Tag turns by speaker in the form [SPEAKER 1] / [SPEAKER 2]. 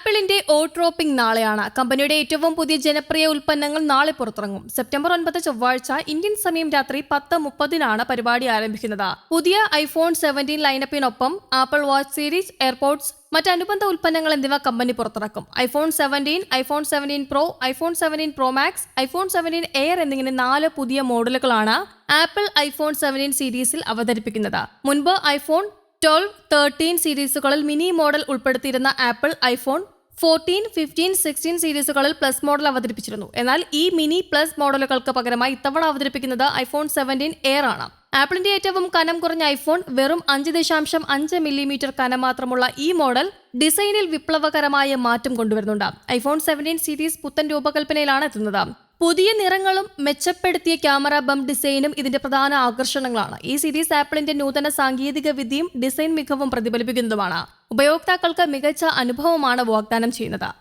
[SPEAKER 1] ആപ്പിളിന്റെ ഓട്രോപ്പിംഗ് നാളെയാണ്. കമ്പനിയുടെ ഏറ്റവും പുതിയ ജനപ്രിയ ഉൽപ്പന്നങ്ങൾ നാളെ പുറത്തിറങ്ങും. സെപ്റ്റംബർ ഒൻപത് ചൊവ്വാഴ്ച ഇന്ത്യൻ സമയം രാത്രി പത്ത് മുപ്പതിനാണ് പരിപാടി ആരംഭിക്കുന്നത്. പുതിയ ഐഫോൺ സെവന്റീൻ ലൈനപ്പിനൊപ്പം ആപ്പിൾ വാച്ച് സീരീസ് എയർപോർട്സ് മറ്റനുബന്ധ ഉൽപ്പന്നങ്ങൾ എന്നിവ കമ്പനി പുറത്തിറക്കും. IPhone seventeen iPhone seventeen pro iPhone seventeen pro max iPhone seventeen air എന്നിങ്ങനെ നാല് പുതിയ മോഡലുകളാണ് ആപ്പിൾ ഐഫോൺ സെവന്റീൻ സീരീസിൽ അവതരിപ്പിക്കുന്നത്. മുൻപ് ഐഫോൺ ട്വൽവ് തേർട്ടീൻ സീരീസുകളിൽ mini model ഉൾപ്പെടുത്തിയിരുന്ന Apple iPhone fourteen fifteen sixteen സീരീസുകളിൽ plus model അവതരിപ്പിച്ചിരുന്നു. എന്നാൽ ഈ മിനി പ്ലസ് മോഡലുകൾക്ക് പകരമായി ഇത്തവണ അവതരിപ്പിക്കുന്നത് ഐഫോൺ സെവന്റീൻ എയർ ആണ്. ആപ്പിളിന്റെ ഏറ്റവും കനം കുറഞ്ഞ ഐഫോൺ വെറും അഞ്ച് ദശാംശം അഞ്ച് മില്ലിമീറ്റർ കനം മാത്രമുള്ള ഈ മോഡൽ ഡിസൈനിൽ വിപ്ലവകരമായ മാറ്റം കൊണ്ടുവരുന്നുണ്ട്. ഐഫോൺ സെവന്റീൻ സീരീസ് പുത്തൻ രൂപകൽപ്പനയിലാണ് എത്തുന്നത്. പുതിയ നിറങ്ങളും മെച്ചപ്പെടുത്തിയ ക്യാമറ ബം ഡിസൈനും ഇതിന്റെ പ്രധാന ആകർഷണങ്ങളാണ്. ഈ സീരീസ് ആപ്പിളിന്റെ നൂതന സാങ്കേതിക വിദ്യയും ഡിസൈൻ മികവും പ്രതിഫലിപ്പിക്കുന്നതുമാണ്. ഉപയോക്താക്കൾക്ക് മികച്ച അനുഭവമാണ് വാഗ്ദാനം ചെയ്യുന്നത്.